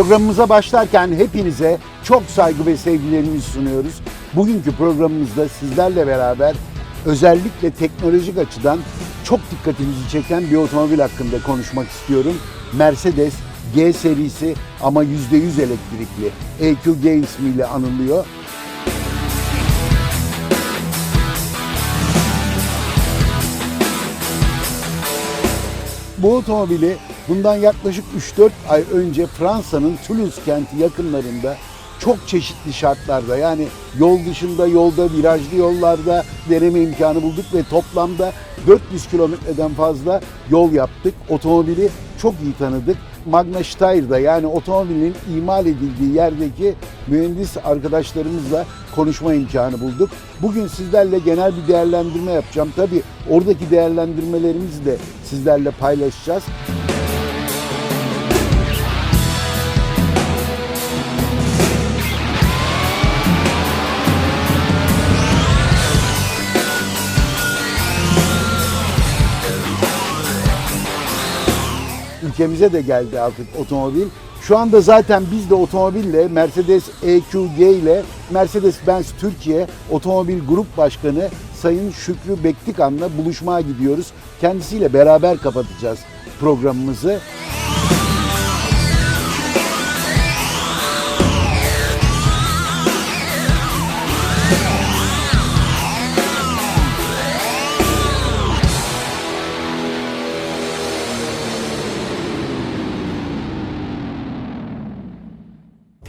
Programımıza başlarken hepinize çok saygı ve sevgilerimizi sunuyoruz. Bugünkü programımızda sizlerle beraber özellikle teknolojik açıdan çok dikkatimizi çeken bir otomobil hakkında konuşmak istiyorum. Mercedes G serisi ama %100 elektrikli EQG ismiyle anılıyor. Bu otomobili bundan yaklaşık 3-4 ay önce Fransa'nın Toulouse kenti yakınlarında çok çeşitli şartlarda yani yol dışında, yolda, virajlı yollarda deneme imkanı bulduk ve toplamda 400 kilometreden fazla yol yaptık. Otomobili çok iyi tanıdık. Magna Steyr'da yani otomobilin imal edildiği yerdeki mühendis arkadaşlarımızla konuşma imkanı bulduk. Bugün sizlerle genel bir değerlendirme yapacağım. Tabii oradaki değerlendirmelerimizi de sizlerle paylaşacağız. Ülkemize de geldi artık otomobil. Şu anda zaten biz de otomobille Mercedes EQG ile Mercedes-Benz Türkiye Otomobil Grup Başkanı Sayın Şükrü Bektikan'la buluşmaya gidiyoruz. Kendisiyle beraber kapatacağız programımızı.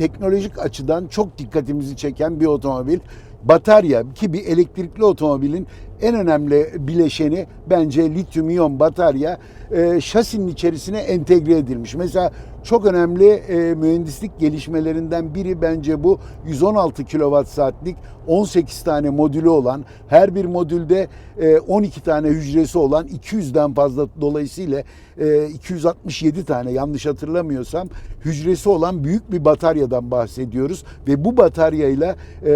Teknolojik açıdan çok dikkatimizi çeken bir otomobil. Batarya ki bir elektrikli otomobilin en önemli bileşeni bence lityum iyon batarya e, şasinin içerisine entegre edilmiş. Mesela çok önemli e, mühendislik gelişmelerinden biri bence bu 116 kWh saatlik 18 tane modülü olan her bir modülde e, 12 tane hücresi olan 200'den fazla dolayısıyla e, 267 tane yanlış hatırlamıyorsam hücresi olan büyük bir bataryadan bahsediyoruz ve bu bataryayla e,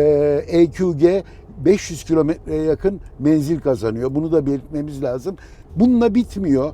EQG 500 kilometreye yakın menzil kazanıyor. Bunu da belirtmemiz lazım. Bununla bitmiyor.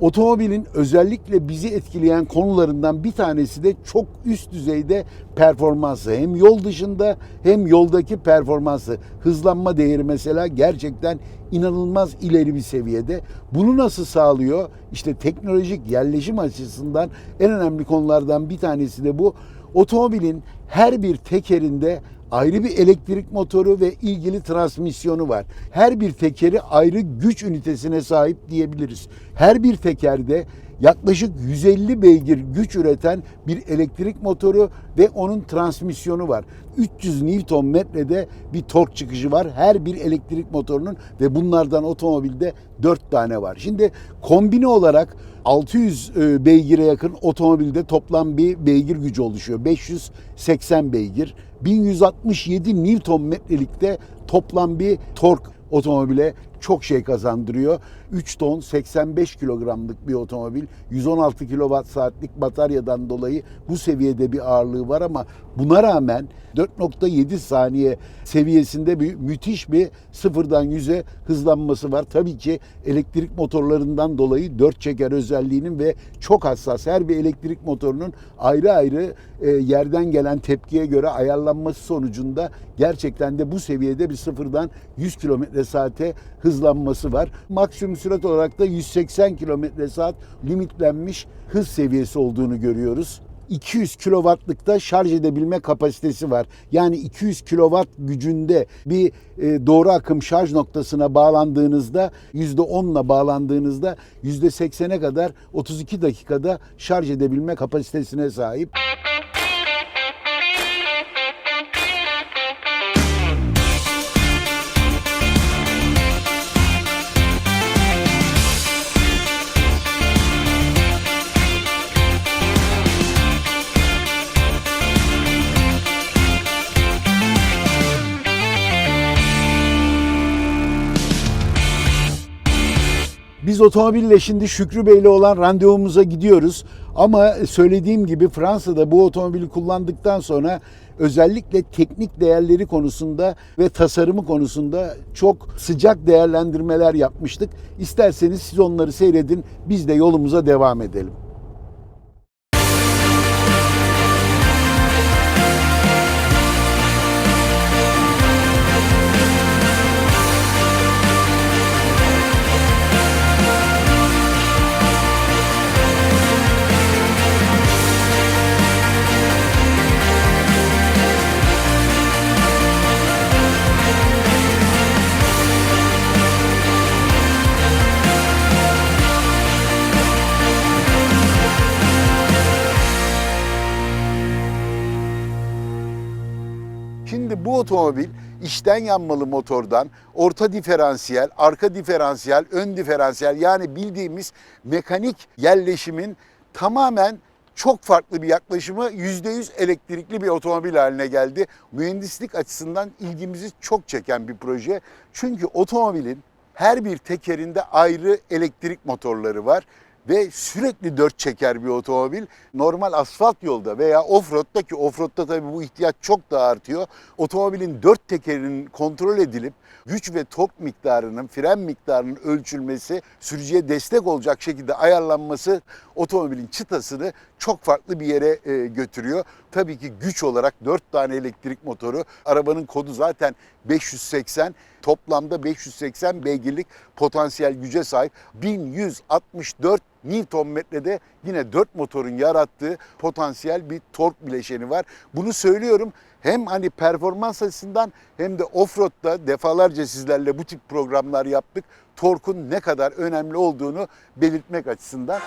Otomobilin özellikle bizi etkileyen konularından bir tanesi de çok üst düzeyde performansı. Hem yol dışında hem yoldaki performansı. Hızlanma değeri mesela gerçekten inanılmaz ileri bir seviyede. Bunu nasıl sağlıyor? İşte teknolojik yerleşim açısından en önemli konulardan bir tanesi de bu. Otomobilin her bir tekerinde ayrı bir elektrik motoru ve ilgili transmisyonu var. Her bir tekeri ayrı güç ünitesine sahip diyebiliriz. Her bir tekerde yaklaşık 150 beygir güç üreten bir elektrik motoru ve onun transmisyonu var. 300 Newton metrede bir tork çıkışı var her bir elektrik motorunun ve bunlardan otomobilde 4 tane var. Şimdi kombine olarak 600 beygire yakın otomobilde toplam bir beygir gücü oluşuyor. 580 beygir. 1167 Newton metrelikte toplam bir tork otomobile çok şey kazandırıyor. 3 ton 85 kilogramlık bir otomobil 116 kilowatt saatlik bataryadan dolayı bu seviyede bir ağırlığı var ama buna rağmen 4.7 saniye seviyesinde bir müthiş bir sıfırdan 100'e hızlanması var. Tabii ki elektrik motorlarından dolayı 4 çeker özelliğinin ve çok hassas her bir elektrik motorunun ayrı ayrı e, yerden gelen tepkiye göre ayarlanması sonucunda gerçekten de bu seviyede bir sıfırdan 100 kilometre saate hızlanması var. Maksimum sürat olarak da 180 kilometre saat limitlenmiş hız seviyesi olduğunu görüyoruz. 200 kW'lıkta şarj edebilme kapasitesi var. Yani 200 kW gücünde bir e, doğru akım şarj noktasına bağlandığınızda %10'la bağlandığınızda %80'e kadar 32 dakikada şarj edebilme kapasitesine sahip. Otomobille şimdi Şükrü Bey'le olan randevumuza gidiyoruz. Ama söylediğim gibi Fransa'da bu otomobili kullandıktan sonra özellikle teknik değerleri konusunda ve tasarımı konusunda çok sıcak değerlendirmeler yapmıştık. İsterseniz siz onları seyredin, biz de yolumuza devam edelim. İçten yanmalı motordan orta diferansiyel, arka diferansiyel, ön diferansiyel yani bildiğimiz mekanik yerleşimin tamamen çok farklı bir yaklaşımı %100 elektrikli bir otomobil haline geldi. Mühendislik açısından ilgimizi çok çeken bir proje. Çünkü otomobilin her bir tekerinde ayrı elektrik motorları var ve sürekli dört çeker bir otomobil. Normal asfalt yolda veya offroad'da ki offroad'da tabii bu ihtiyaç çok daha artıyor. Otomobilin dört tekerinin kontrol edilip güç ve tork miktarının, fren miktarının ölçülmesi, sürücüye destek olacak şekilde ayarlanması otomobilin çıtasını çok farklı bir yere e, götürüyor. Tabii ki güç olarak 4 tane elektrik motoru, arabanın kodu zaten 580, toplamda 580 beygirlik potansiyel güce sahip. 1164 Newton metrede yine 4 motorun yarattığı potansiyel bir tork bileşeni var. Bunu söylüyorum hem hani performans açısından hem de offroad'da defalarca sizlerle bu tip programlar yaptık. Torkun ne kadar önemli olduğunu belirtmek açısından.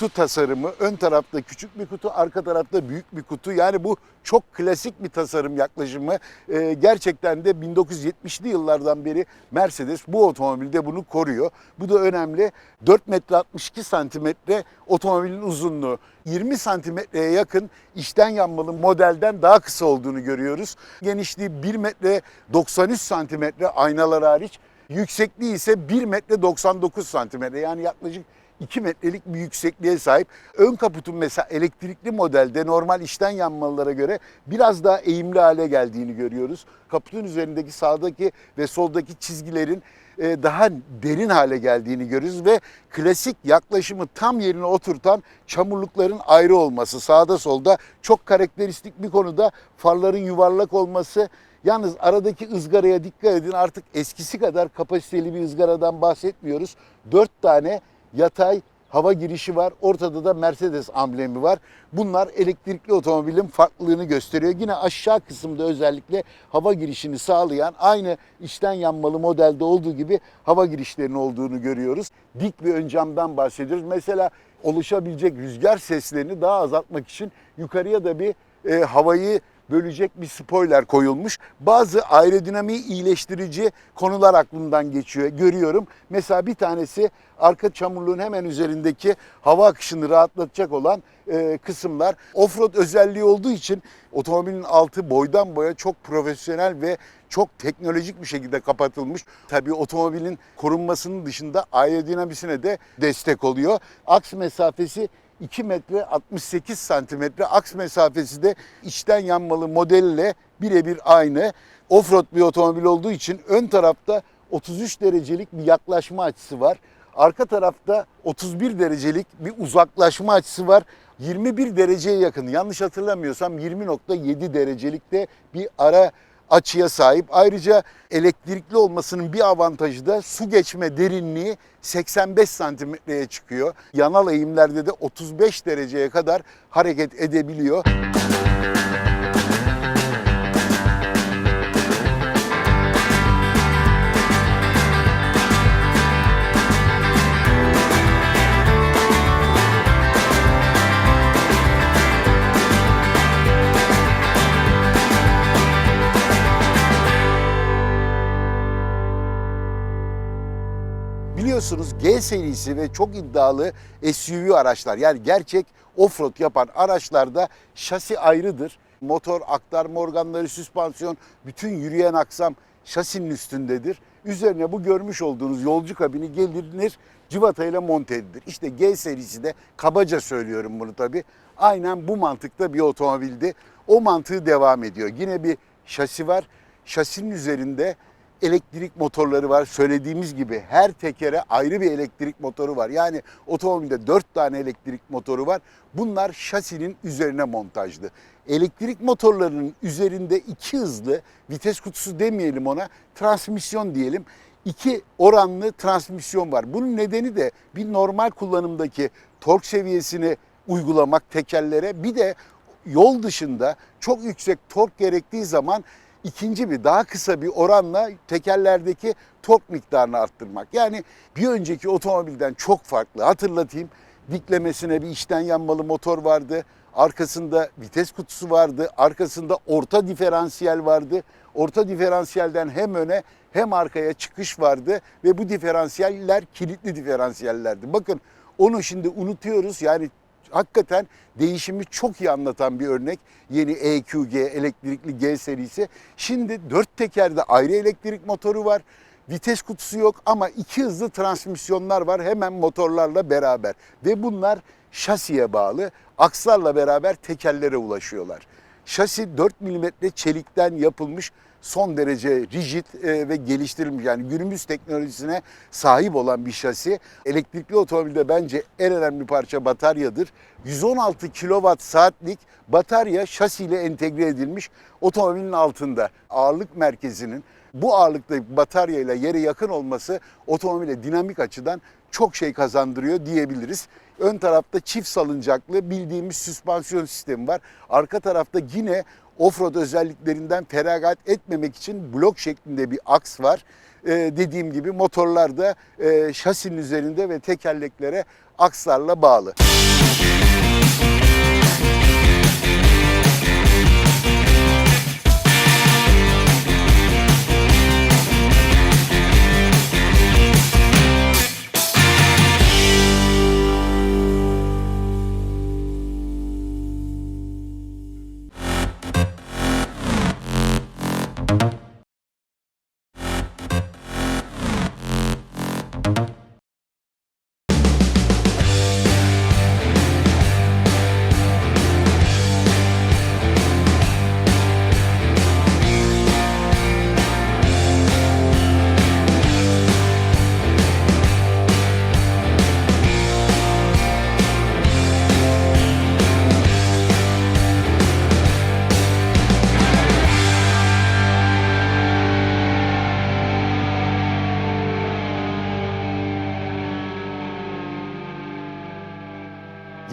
Kutu tasarımı. Ön tarafta küçük bir kutu, arka tarafta büyük bir kutu. Yani bu çok klasik bir tasarım yaklaşımı. Ee, gerçekten de 1970'li yıllardan beri Mercedes bu otomobilde bunu koruyor. Bu da önemli. 4 metre 62 santimetre otomobilin uzunluğu. 20 santimetreye yakın içten yanmalı modelden daha kısa olduğunu görüyoruz. Genişliği 1 metre 93 santimetre aynalar hariç. Yüksekliği ise 1 metre 99 santimetre yani yaklaşık 2 metrelik bir yüksekliğe sahip. Ön kaputun mesela elektrikli modelde normal içten yanmalılara göre biraz daha eğimli hale geldiğini görüyoruz. Kaputun üzerindeki sağdaki ve soldaki çizgilerin e, daha derin hale geldiğini görürüz ve klasik yaklaşımı tam yerine oturtan çamurlukların ayrı olması sağda solda çok karakteristik bir konuda farların yuvarlak olması Yalnız aradaki ızgaraya dikkat edin artık eskisi kadar kapasiteli bir ızgaradan bahsetmiyoruz. 4 tane yatay hava girişi var. Ortada da Mercedes amblemi var. Bunlar elektrikli otomobilin farklılığını gösteriyor. Yine aşağı kısımda özellikle hava girişini sağlayan aynı içten yanmalı modelde olduğu gibi hava girişlerinin olduğunu görüyoruz. Dik bir ön camdan bahsediyoruz. Mesela oluşabilecek rüzgar seslerini daha azaltmak için yukarıya da bir e, havayı bölecek bir spoiler koyulmuş. Bazı aerodinamiği iyileştirici konular aklımdan geçiyor, görüyorum. Mesela bir tanesi arka çamurluğun hemen üzerindeki hava akışını rahatlatacak olan e, kısımlar. Offroad özelliği olduğu için otomobilin altı boydan boya çok profesyonel ve çok teknolojik bir şekilde kapatılmış. Tabii otomobilin korunmasının dışında aerodinamisine de destek oluyor. Aks mesafesi 2 metre 68 santimetre aks mesafesi de içten yanmalı modelle birebir aynı. Offroad bir otomobil olduğu için ön tarafta 33 derecelik bir yaklaşma açısı var. Arka tarafta 31 derecelik bir uzaklaşma açısı var. 21 dereceye yakın yanlış hatırlamıyorsam 20.7 derecelikte bir ara açıya sahip. Ayrıca elektrikli olmasının bir avantajı da su geçme derinliği 85 santimetreye çıkıyor. Yanal eğimlerde de 35 dereceye kadar hareket edebiliyor. Biliyorsunuz G serisi ve çok iddialı SUV araçlar yani gerçek offroad yapan araçlarda şasi ayrıdır. Motor, aktarma organları, süspansiyon, bütün yürüyen aksam şasinin üstündedir. Üzerine bu görmüş olduğunuz yolcu kabini gelinir cıvatayla monte edilir. İşte G serisi de kabaca söylüyorum bunu tabii. Aynen bu mantıkta bir otomobildi. O mantığı devam ediyor. Yine bir şasi var. Şasinin üzerinde elektrik motorları var. Söylediğimiz gibi her tekere ayrı bir elektrik motoru var. Yani otomobilde 4 tane elektrik motoru var. Bunlar şasinin üzerine montajlı. Elektrik motorlarının üzerinde iki hızlı vites kutusu demeyelim ona transmisyon diyelim. İki oranlı transmisyon var. Bunun nedeni de bir normal kullanımdaki tork seviyesini uygulamak tekerlere bir de yol dışında çok yüksek tork gerektiği zaman ikinci bir daha kısa bir oranla tekerlerdeki tork miktarını arttırmak. Yani bir önceki otomobilden çok farklı. Hatırlatayım diklemesine bir içten yanmalı motor vardı. Arkasında vites kutusu vardı. Arkasında orta diferansiyel vardı. Orta diferansiyelden hem öne hem arkaya çıkış vardı ve bu diferansiyeller kilitli diferansiyellerdi. Bakın onu şimdi unutuyoruz. Yani hakikaten değişimi çok iyi anlatan bir örnek. Yeni EQG elektrikli G serisi. Şimdi dört tekerde ayrı elektrik motoru var. Vites kutusu yok ama iki hızlı transmisyonlar var hemen motorlarla beraber. Ve bunlar şasiye bağlı. Akslarla beraber tekerlere ulaşıyorlar. Şasi 4 mm çelikten yapılmış son derece rigid e, ve geliştirilmiş yani günümüz teknolojisine sahip olan bir şasi. Elektrikli otomobilde bence en önemli parça bataryadır. 116 kWh saatlik batarya şasiyle entegre edilmiş otomobilin altında. Ağırlık merkezinin bu ağırlıkta bataryayla yere yakın olması otomobile dinamik açıdan çok şey kazandırıyor diyebiliriz. Ön tarafta çift salıncaklı bildiğimiz süspansiyon sistemi var. Arka tarafta yine offroad özelliklerinden feragat etmemek için blok şeklinde bir aks var. Ee, dediğim gibi motorlar da e, şasinin üzerinde ve tekerleklere akslarla bağlı.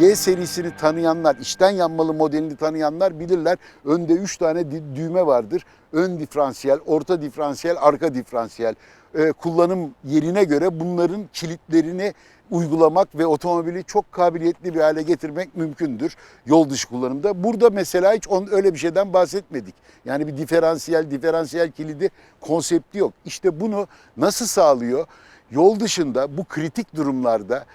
G serisini tanıyanlar, içten yanmalı modelini tanıyanlar bilirler. Önde 3 tane düğme vardır. Ön diferansiyel, orta diferansiyel, arka diferansiyel. Ee, kullanım yerine göre bunların kilitlerini uygulamak ve otomobili çok kabiliyetli bir hale getirmek mümkündür yol dışı kullanımda. Burada mesela hiç on, öyle bir şeyden bahsetmedik. Yani bir diferansiyel, diferansiyel kilidi konsepti yok. İşte bunu nasıl sağlıyor? Yol dışında bu kritik durumlarda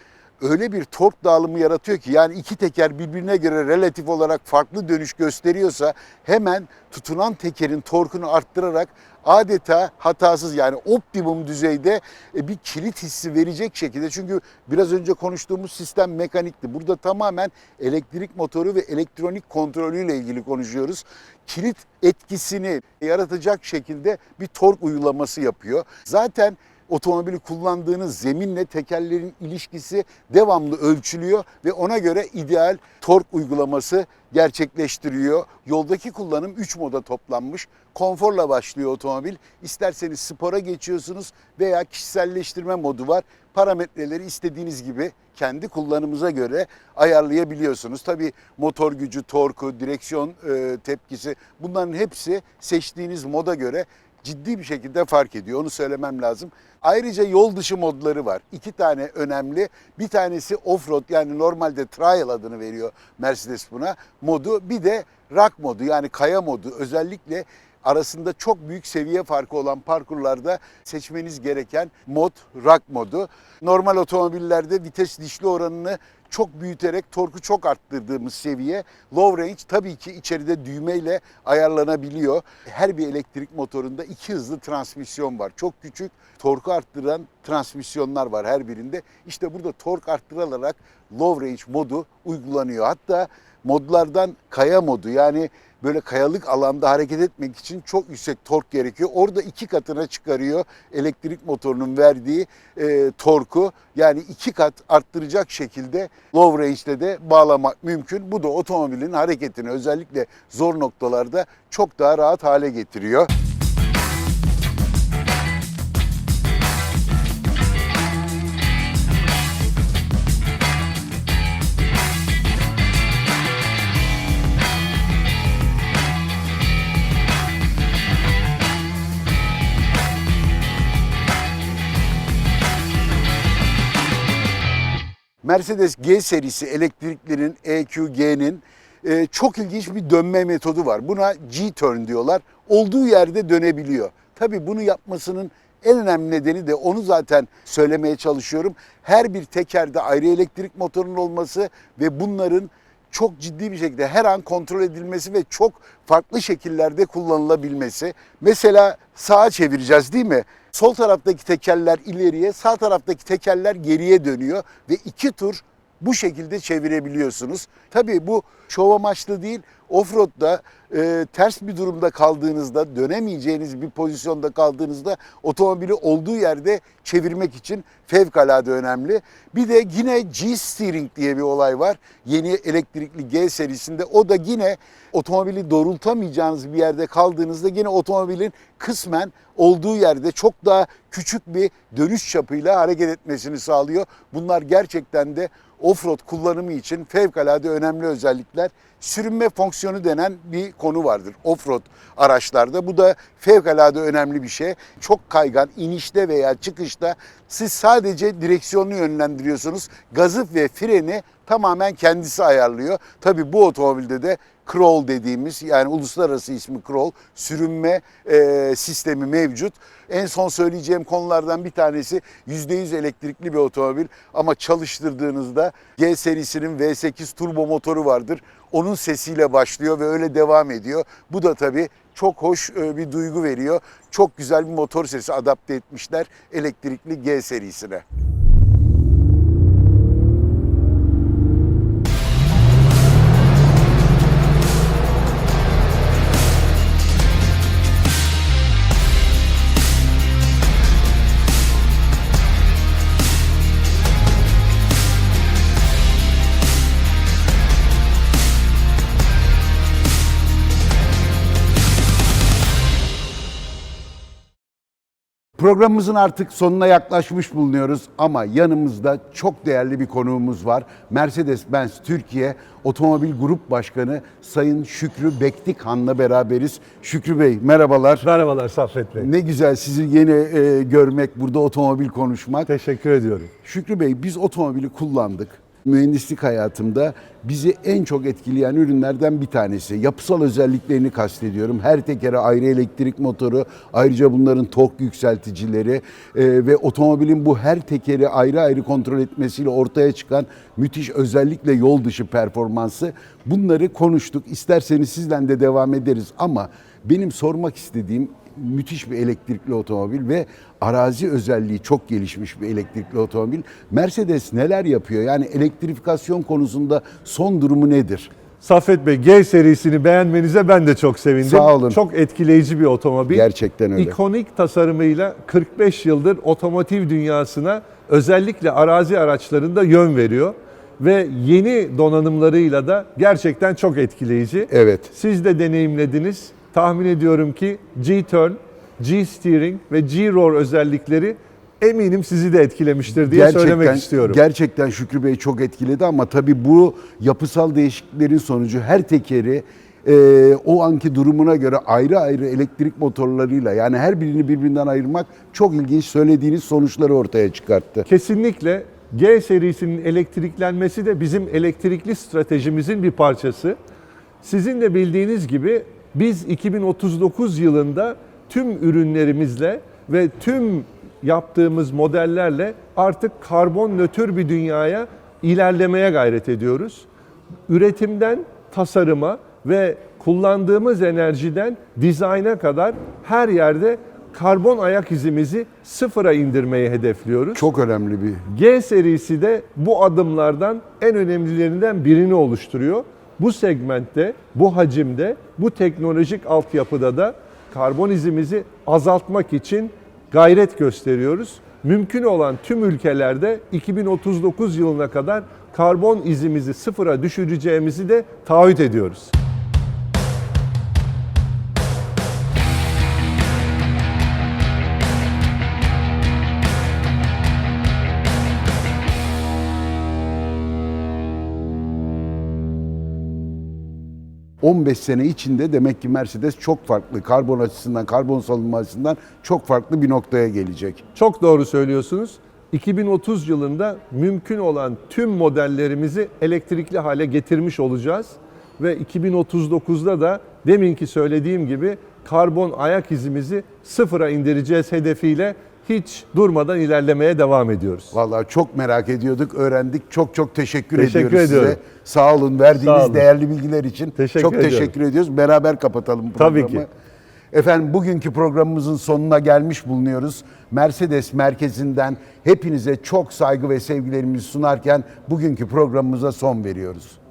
öyle bir tork dağılımı yaratıyor ki yani iki teker birbirine göre relatif olarak farklı dönüş gösteriyorsa hemen tutunan tekerin torkunu arttırarak adeta hatasız yani optimum düzeyde e, bir kilit hissi verecek şekilde çünkü biraz önce konuştuğumuz sistem mekanikti. Burada tamamen elektrik motoru ve elektronik kontrolüyle ilgili konuşuyoruz. Kilit etkisini yaratacak şekilde bir tork uygulaması yapıyor. Zaten otomobili kullandığınız zeminle tekerlerin ilişkisi devamlı ölçülüyor ve ona göre ideal tork uygulaması gerçekleştiriyor. Yoldaki kullanım 3 moda toplanmış. Konforla başlıyor otomobil. İsterseniz spora geçiyorsunuz veya kişiselleştirme modu var. Parametreleri istediğiniz gibi kendi kullanımıza göre ayarlayabiliyorsunuz. Tabii motor gücü, torku, direksiyon e, tepkisi bunların hepsi seçtiğiniz moda göre ciddi bir şekilde fark ediyor. Onu söylemem lazım. Ayrıca yol dışı modları var. İki tane önemli. Bir tanesi off-road yani normalde trial adını veriyor Mercedes buna modu. Bir de rock modu yani kaya modu. Özellikle arasında çok büyük seviye farkı olan parkurlarda seçmeniz gereken mod rock modu. Normal otomobillerde vites dişli oranını çok büyüterek torku çok arttırdığımız seviye low range tabii ki içeride düğmeyle ayarlanabiliyor. Her bir elektrik motorunda iki hızlı transmisyon var. Çok küçük torku arttıran transmisyonlar var her birinde. İşte burada tork arttırılarak low range modu uygulanıyor. Hatta modlardan kaya modu yani böyle kayalık alanda hareket etmek için çok yüksek tork gerekiyor. Orada iki katına çıkarıyor elektrik motorunun verdiği e, torku. Yani iki kat arttıracak şekilde low range'de de bağlamak mümkün. Bu da otomobilin hareketini özellikle zor noktalarda çok daha rahat hale getiriyor. Mercedes G serisi elektriklerin EQG'nin e, çok ilginç bir dönme metodu var. Buna G-turn diyorlar. Olduğu yerde dönebiliyor. Tabii bunu yapmasının en önemli nedeni de onu zaten söylemeye çalışıyorum. Her bir tekerde ayrı elektrik motorunun olması ve bunların çok ciddi bir şekilde her an kontrol edilmesi ve çok farklı şekillerde kullanılabilmesi. Mesela sağa çevireceğiz değil mi? Sol taraftaki tekerler ileriye, sağ taraftaki tekerler geriye dönüyor ve iki tur bu şekilde çevirebiliyorsunuz. Tabii bu şov amaçlı değil. Offroad'da e, ters bir durumda kaldığınızda, dönemeyeceğiniz bir pozisyonda kaldığınızda otomobili olduğu yerde çevirmek için fevkalade önemli. Bir de yine G-Steering diye bir olay var. Yeni elektrikli G serisinde. O da yine otomobili doğrultamayacağınız bir yerde kaldığınızda yine otomobilin kısmen olduğu yerde çok daha küçük bir dönüş çapıyla hareket etmesini sağlıyor. Bunlar gerçekten de offroad kullanımı için fevkalade önemli özellikler. Sürünme fonksiyonu denen bir konu vardır offroad araçlarda. Bu da fevkalade önemli bir şey. Çok kaygan inişte veya çıkışta siz sadece direksiyonu yönlendiriyorsunuz. Gazı ve freni tamamen kendisi ayarlıyor. Tabii bu otomobilde de crawl dediğimiz yani uluslararası ismi crawl sürünme e, sistemi mevcut. En son söyleyeceğim konulardan bir tanesi %100 elektrikli bir otomobil ama çalıştırdığınızda G serisinin V8 turbo motoru vardır. Onun sesiyle başlıyor ve öyle devam ediyor. Bu da tabii çok hoş e, bir duygu veriyor. Çok güzel bir motor sesi adapte etmişler elektrikli G serisine. Programımızın artık sonuna yaklaşmış bulunuyoruz ama yanımızda çok değerli bir konuğumuz var. Mercedes-Benz Türkiye Otomobil Grup Başkanı Sayın Şükrü Bektikhan'la beraberiz. Şükrü Bey merhabalar. Merhabalar Saffet Bey. Ne güzel sizi yeni e, görmek, burada otomobil konuşmak. Teşekkür ediyorum. Şükrü Bey biz otomobili kullandık. Mühendislik hayatımda bizi en çok etkileyen ürünlerden bir tanesi. Yapısal özelliklerini kastediyorum. Her tekere ayrı elektrik motoru, ayrıca bunların tork yükselticileri e, ve otomobilin bu her tekeri ayrı ayrı kontrol etmesiyle ortaya çıkan müthiş özellikle yol dışı performansı. Bunları konuştuk. İsterseniz sizden de devam ederiz ama benim sormak istediğim müthiş bir elektrikli otomobil ve arazi özelliği çok gelişmiş bir elektrikli otomobil. Mercedes neler yapıyor? Yani elektrifikasyon konusunda son durumu nedir? Saffet Bey G serisini beğenmenize ben de çok sevindim. Sağ olun. Çok etkileyici bir otomobil. Gerçekten öyle. İkonik tasarımıyla 45 yıldır otomotiv dünyasına özellikle arazi araçlarında yön veriyor. Ve yeni donanımlarıyla da gerçekten çok etkileyici. Evet. Siz de deneyimlediniz. Tahmin ediyorum ki G-Turn, G-Steering ve G-Roar özellikleri eminim sizi de etkilemiştir diye söylemek istiyorum. Gerçekten Şükrü Bey çok etkiledi ama tabii bu yapısal değişikliklerin sonucu her tekeri e, o anki durumuna göre ayrı ayrı elektrik motorlarıyla yani her birini birbirinden ayırmak çok ilginç söylediğiniz sonuçları ortaya çıkarttı. Kesinlikle G serisinin elektriklenmesi de bizim elektrikli stratejimizin bir parçası. Sizin de bildiğiniz gibi biz 2039 yılında tüm ürünlerimizle ve tüm yaptığımız modellerle artık karbon nötr bir dünyaya ilerlemeye gayret ediyoruz. Üretimden tasarıma ve kullandığımız enerjiden dizayna kadar her yerde karbon ayak izimizi sıfıra indirmeyi hedefliyoruz. Çok önemli bir G serisi de bu adımlardan en önemlilerinden birini oluşturuyor. Bu segmentte, bu hacimde, bu teknolojik altyapıda da karbon izimizi azaltmak için gayret gösteriyoruz. Mümkün olan tüm ülkelerde 2039 yılına kadar karbon izimizi sıfıra düşüreceğimizi de taahhüt ediyoruz. 15 sene içinde demek ki Mercedes çok farklı karbon açısından, karbon salınma açısından çok farklı bir noktaya gelecek. Çok doğru söylüyorsunuz. 2030 yılında mümkün olan tüm modellerimizi elektrikli hale getirmiş olacağız ve 2039'da da deminki söylediğim gibi karbon ayak izimizi sıfıra indireceğiz hedefiyle hiç durmadan ilerlemeye devam ediyoruz. Vallahi çok merak ediyorduk, öğrendik. Çok çok teşekkür, Teşekkür ediyoruz ediyorum. size. Sağ olun verdiğiniz Sağ olun. değerli bilgiler için. Teşekkür çok ediyorum. teşekkür ediyoruz. Beraber kapatalım programı. Tabii ki. Efendim bugünkü programımızın sonuna gelmiş bulunuyoruz. Mercedes merkezinden hepinize çok saygı ve sevgilerimizi sunarken bugünkü programımıza son veriyoruz.